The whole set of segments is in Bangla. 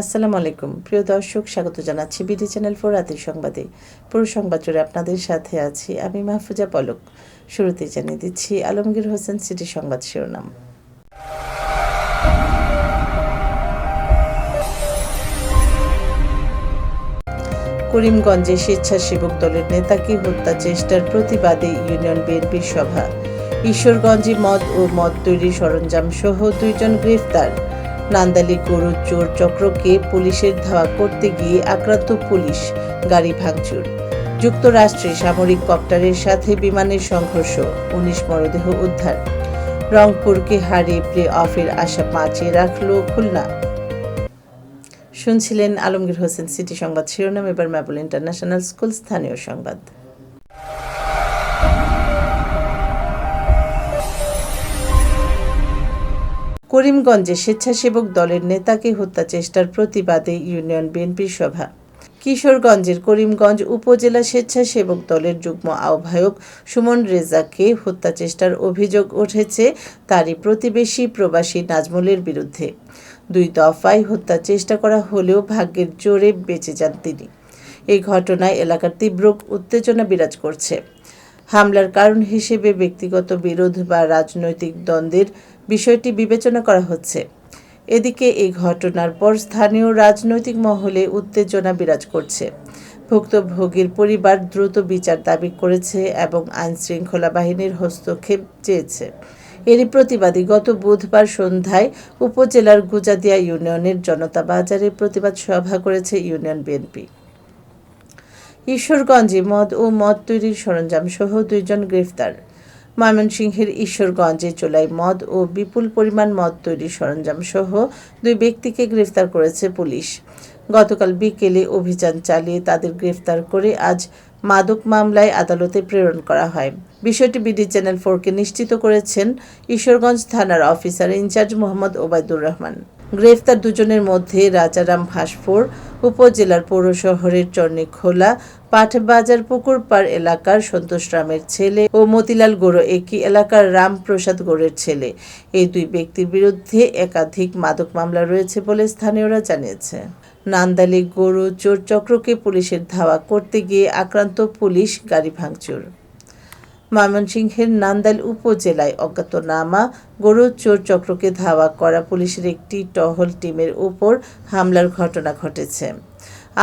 আসসালামু আলাইকুম। প্রিয় দর্শক, স্বাগত জানাচ্ছি বিডি চ্যানেল ফোর রাতের সংবাদে। পুরো সংবাদ জুড়ে আপনাদের সাথে আছি আমি মাহফুজা পলক। শুরুতে জানিয়ে দিচ্ছি আলমগীর হোসেন সিটি সংবাদ শিরোনাম। করিমগঞ্জে স্বেচ্ছাসেবক দলের নেতাকে হত্যা চেষ্টার প্রতিবাদে ইউনিয়ন বিএনপির সভা। ঈশ্বরগঞ্জে মদ ও মদ তৈরির সরঞ্জাম সহ দুইজন গ্রেফতার। নান্দালি গরু চোর চক্রকে পুলিশের ধাওয়া করতে গিয়ে আক্রান্ত পুলিশ, গাড়ি ভাঙচুর। যুক্তরাষ্ট্রে সামরিক কপ্টারের সাথে বিমানের সংঘর্ষ, উনিশ মরদেহ উদ্ধার। রংপুরকে হারিয়ে প্লে অফের আশা বাঁচিয়ে রাখল খুলনা। শুনছিলেন আলমগীর হোসেন, সিটি সংবাদ শিরোনাম, এবার ম্যাপল ইন্টারন্যাশনাল স্কুল, স্থানীয় সংবাদ। করিমগঞ্জে স্বেচ্ছাসেবক দলের নেতাকে হত্যা চেষ্টার প্রতিবাদে ইউনিয়ন বিএনপির সভা। কিশোরগঞ্জের করিমগঞ্জ উপজেলা স্বেচ্ছাসেবক দলের যুগ্ম আহ্বায়ক সুমন রেজাকে হত্যা চেষ্টার অভিযোগ উঠেছে তারই প্রতিবেশী প্রবাসী নাজমুলের বিরুদ্ধে। দুই দফায় হত্যা চেষ্টা করা হলেও ভাগ্যের জোরে বেঁচে যান তিনি। এই ঘটনায় এলাকার তীব্র উত্তেজনা বিরাজ করছে। হামলার কারণ হিসেবে ব্যক্তিগত বিরোধ বা রাজনৈতিক দ্বন্দ্বের বিষয়টি বিবেচনা করা হচ্ছে। এদিকে এই ঘটনার পর স্থানীয় রাজনৈতিক মহলে উত্তেজনা বিরাজ করছে। ভুক্তভোগীর পরিবার দ্রুত বিচার দাবি করেছে এবং আইনশৃঙ্খলা বাহিনীর হস্তক্ষেপ চেয়েছে। এরই প্রতিবাদী গত বুধবার সন্ধ্যায় উপজেলার গুজাদিয়া ইউনিয়নের জনতা বাজারে প্রতিবাদ সভা করেছে ইউনিয়ন বিএনপি। ঈশ্বরগঞ্জে মদ ও মদ তৈরির সরঞ্জাম সহ দুইজন গ্রেফতার। ময়মনসিংহের ঈশ্বরগঞ্জে চোলাই মদ ও বিপুল পরিমাণ মদ তৈরির সরঞ্জাম সহ দুই ব্যক্তিকে গ্রেফতার করেছে পুলিশ। গতকাল বিকেলে অভিযান চালিয়ে তাদের গ্রেফতার করে আজ মাদক মামলায় আদালতে প্রেরণ করা হয়। বিষয়টি বিডি চ্যানেল ফোরকে নিশ্চিত করেছেন ঈশ্বরগঞ্জ থানার officer in charge Mohammad Obaidur Rahman. গ্রেফতার দুজনের মধ্যে রাজারাম ভাসফোর উপজেলার পৌর শহরের চর্নিখোলা পাঠবাজার পুকুরপাড় এলাকার সন্তোষ রামের ছেলে ও মতিলাল গোড়ো একই এলাকার রামপ্রসাদ গোড়ের ছেলে। এই দুই ব্যক্তির বিরুদ্ধে একাধিক মাদক মামলা রয়েছে বলে স্থানীয়রা জানিয়েছে। নান্দালি গরু চোর চক্রকে পুলিশের ধাওয়া করতে গিয়ে আক্রান্ত পুলিশ গাড়ি ভাঙচুর। ময়মনসিংহের নান্দাইল উপজেলায় অজ্ঞাতনামা গরু চোর চক্রকে ধাওয়া করা পুলিশের একটি টহল টিমের উপর হামলার ঘটনা ঘটেছে।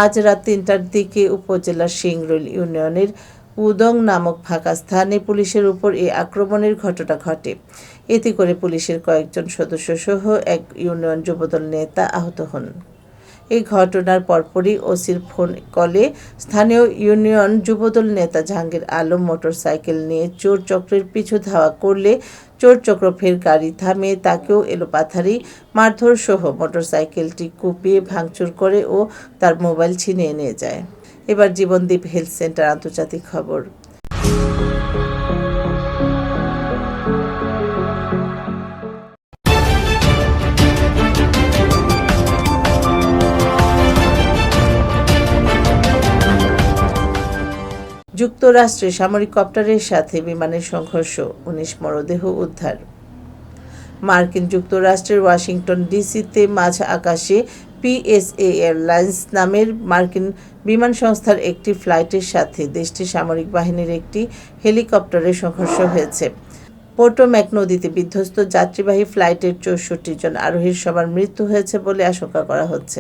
আজ রাত তিনটার দিকে উপজেলার সিংরুল ইউনিয়নের উদং নামক ফাঁকা স্থানে পুলিশের উপর এই আক্রমণের ঘটনা ঘটে। এতে করে পুলিশের কয়েকজন সদস্য সহ এক ইউনিয়ন যুবদল নেতা আহত হন। এই ঘটনার পরপরই ওসির ফোন কলে স্থানীয় ইউনিয়ন যুবদল নেতা জাহাঙ্গীর আলম মোটরসাইকেল নিয়ে চোর চক্রের পিছু ধাওয়া করলে চোর চক্র ফের গাড়ি থামিয়ে তাকেও এলোপাথারি মারধর সহ মোটরসাইকেলটি কুপিয়ে ভাঙচুর করে ও তার মোবাইল ছিনিয়ে নিয়ে যায়। এবার জীবনদীপ হেলথ সেন্টার আন্তর্জাতিক খবর। যুক্তরাষ্ট্রে সামরিক কপ্টারের সাথে বিমানের সংঘর্ষ, উনিশ মরদেহ উদ্ধার। মার্কিন যুক্তরাষ্ট্রের ওয়াশিংটন ডিসিতে মাঝ আকাশে পিএসএ এয়ারলাইন্স নামের মার্কিন বিমান সংস্থার একটি ফ্লাইটের সাথে দেশটির সামরিক বাহিনীর একটি হেলিকপ্টারের সংঘর্ষ হয়েছে। পোটোম্যাক নদীতে বিধ্বস্ত যাত্রীবাহী ফ্লাইটের চৌষট্টি জন আরোহীর সবার মৃত্যু হয়েছে বলে আশঙ্কা করা হচ্ছে।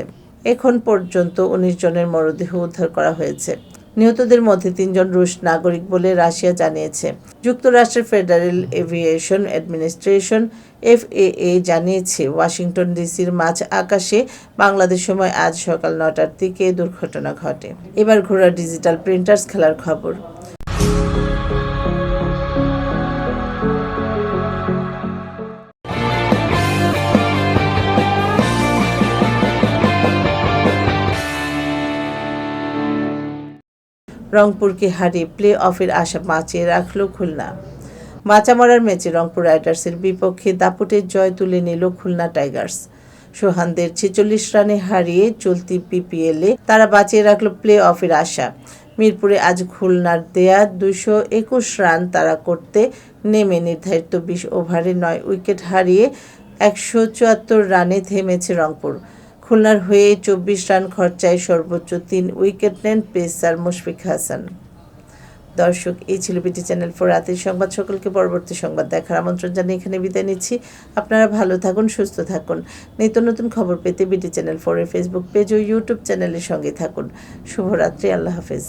এখন পর্যন্ত উনিশ জনের মরদেহ উদ্ধার করা হয়েছে। নিহতদের মধ্যে তিনজন রুশ নাগরিক বলে রাশিয়া জানিয়েছে। যুক্তরাষ্ট্রের ফেডারেল এভিয়েশন অ্যাডমিনিস্ট্রেশন এফএএ জানিয়েছে, ওয়াশিংটন ডিসির মাঝ আকাশে বাংলাদেশ সময় আজ সকাল নটার দিকে দুর্ঘটনা ঘটে। এবার ঘোড়া ডিজিটাল প্রিন্টার্স খেলার খবর। রংপুরকে হারিয়ে প্লে অফের আশা বাঁচিয়ে রাখল খুলনা। মাচামরার ম্যাচে রংপুর রাইডার্সের বিপক্ষে দাপুটে জয় তুলে নিল খুলনা টাইগার্স। সোহানদের ছেচল্লিশ রানে হারিয়ে চলতি পিপিএলে তারা বাঁচিয়ে রাখল প্লে অফের আশা। মিরপুরে আজ খুলনার দেয়া দুশো একুশ রান তারা করতে নেমে নির্ধারিত বিশ ওভারে নয় উইকেট হারিয়ে একশো চুয়াত্তর রানে থেমেছে রংপুর। খুলনার হয়ে চব্বিশ রান খরচায় সর্বোচ্চ তিন উইকেট নেন পেসার মুশফিক হাসান। দর্শক, এই ছিল বিটি চ্যানেল ফোর রাতের সংবাদ। সকলকে পরবর্তী সংবাদ দেখার আমন্ত্রণ জানিয়ে এখানে বিদায় নিচ্ছি। আপনারা ভালো থাকুন, সুস্থ থাকুন। নিত্য নতুন খবর পেতে বিটি চ্যানেল ফোরের ফেসবুক পেজ ও ইউটিউব চ্যানেলের সঙ্গে থাকুন। শুভরাত্রি, আল্লাহ হাফেজ।